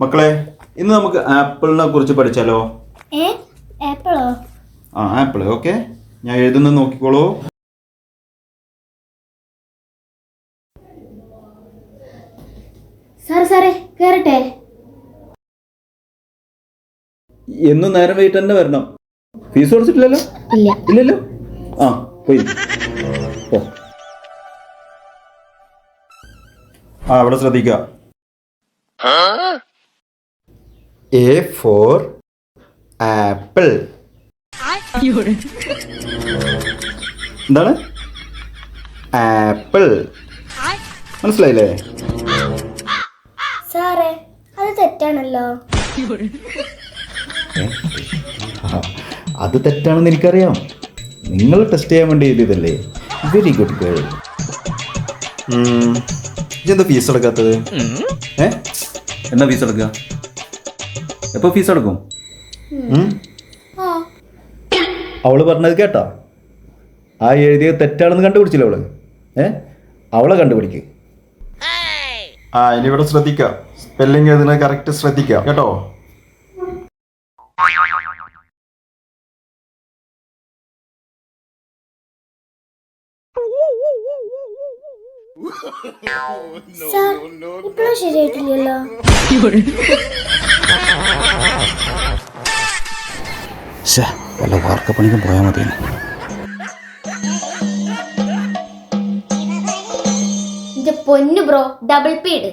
മക്കളെ ഇന്ന് നമുക്ക് ആപ്പിളിനെ കുറിച്ച് പഠിച്ചാലോ? ആപ്പിളോ? ആ ആപ്പിൾ ഓക്കെ. ഞാൻ എഴുതുന്നത് നോക്കിക്കോളൂ. സാറേ സാറേ കേറട്ടെ? എന്നും നേരം വൈകിട്ട് തന്നെ വരണം. ഫീസ് കൊടുത്തിട്ടില്ലല്ലോ? ഇല്ല. ഇല്ലല്ലോ? ആ പോയി. ഓ ആ അവിടെ ശ്രദ്ധിക്കുക. എ ഫോർ ആപ്പിൾ എന്താണ്? ആപ്പിൾ മനസ്സിലായില്ലേ? സാറേ അത് തെറ്റാണല്ലോ. അത് തെറ്റാണെന്ന് എനിക്കറിയാം. നിങ്ങൾ ടെസ്റ്റ് ചെയ്യാൻ വേണ്ടി എഴുതിയതല്ലേ? വെരി ഗുഡ് ഗേൾ ഇതെന്താ ഫീസ് അടക്കാത്തത്? ഏ? എന്താ ഫീസ് അടക്കുക എപ്പോ ഫീസ് അടക്കും? അവൾ പറഞ്ഞത് കേട്ടാ. ആ എഴുതിയത് തെറ്റാണെന്ന് കണ്ടുപിടിച്ചില്ല അവൾ? ഏ? അവളെ കണ്ടുപിടിക്ക്. ആ ഇനി ഇവിടെ ശ്രദ്ധിക്കാം. സ്പെല്ലിംഗ് എഴുതുന്നത് കറക്റ്റ് ശ്രദ്ധിക്കാം. കേട്ടോ? സാർ ശരിയായിട്ടില്ലല്ലോ വല്ല വാർക്കപ്പണിക്കും പോയാൽ മതി പൊന്നു ബ്രോ ഡബിൾ പീഡ്